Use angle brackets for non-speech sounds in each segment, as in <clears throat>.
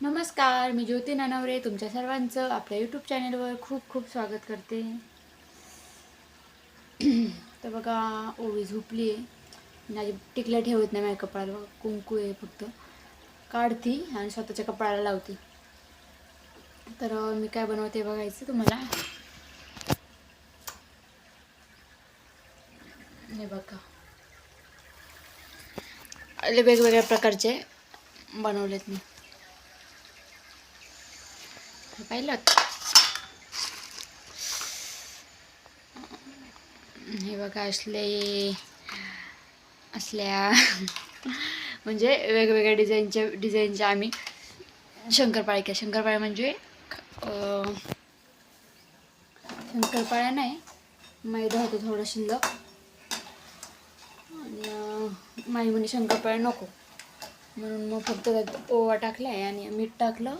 नमस्कार मी ज्योती नानावरे तुमच्या सर्वांचं आपल्या यूट्यूब चॅनलवर खूप खूप स्वागत करते. <clears throat> तर बघा ओवी झोपली आहे. माझी टिकल्या ठेवत नाही माझ्या कपाळाला कुंकू आहे फक्त. काढती आणि स्वतःच्या कपाळाला लावते. तर मी काय बनवते बघायचं तुम्हाला? हे बघा. वेगवेगळ्या प्रकारचे बनवलेत मी. पाहिलं. हे बघा असले असल्या म्हणजे वेगवेगळ्या डिझाईनच्या डिझाईनच्या आम्ही शंकरपाळ्या केल्या शंकरपाळ्या म्हणजे अं, शंकरपाळ्या नाही मैदा होतो थोडं शिल्लक. आणि अं, माई म्हणे शंकरपाळ्या नको. म्हणून मग फक्त त्यात ओवा टाकला आहे आणि मीठ टाकलं.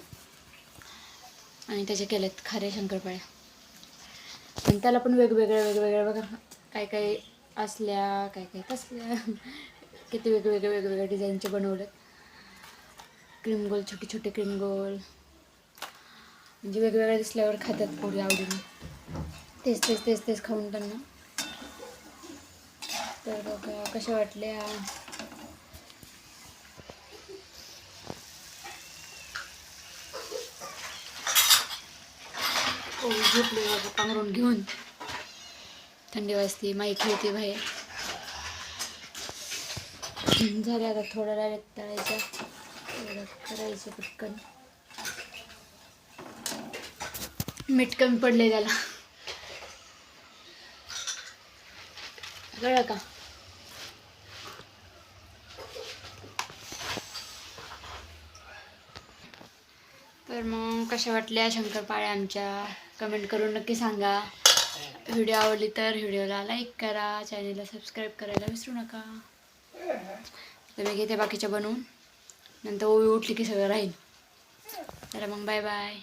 आणि त्याचे केलेत खारे शंकरपाळ्या आणि त्याला पण वेगवेगळ्या वेगवेगळ्या बघा. काय काय असल्या काय काय तसल्या. किती वेगवेगळ्या वेगवेगळ्या डिझाईनचे बनवलेत. क्रीम गोल छोटे छोटे क्रीम गोल. म्हणजे वेगवेगळ्या दिसल्यावर खातात पोरी आवडीने. तेच तेच तेच तेच खाऊन त्यांना. तर बघा कशा वाटल्या. झोपले पांघरून घेऊन. थंडी वाजते माई खेळते बाहेर. झाले आता थोडा डायरेक्ट तळायचा. थोडं करायचं पटकन. मीठ कमी पडले त्याला. कळलं का? तर मग कशा वाटल्या शंकरपाळ्या आमच्या? कमेंट करून नक्की सांगा. व्हिडिओ आवडली तर व्हिडिओला लाईक करा चॅनेलला सबस्क्राईब करायला विसरू नका. तर मी घेते बाकीच्या बनवून. नंतर ओवी उठली की सगळं राहील. तर मग बाय बाय.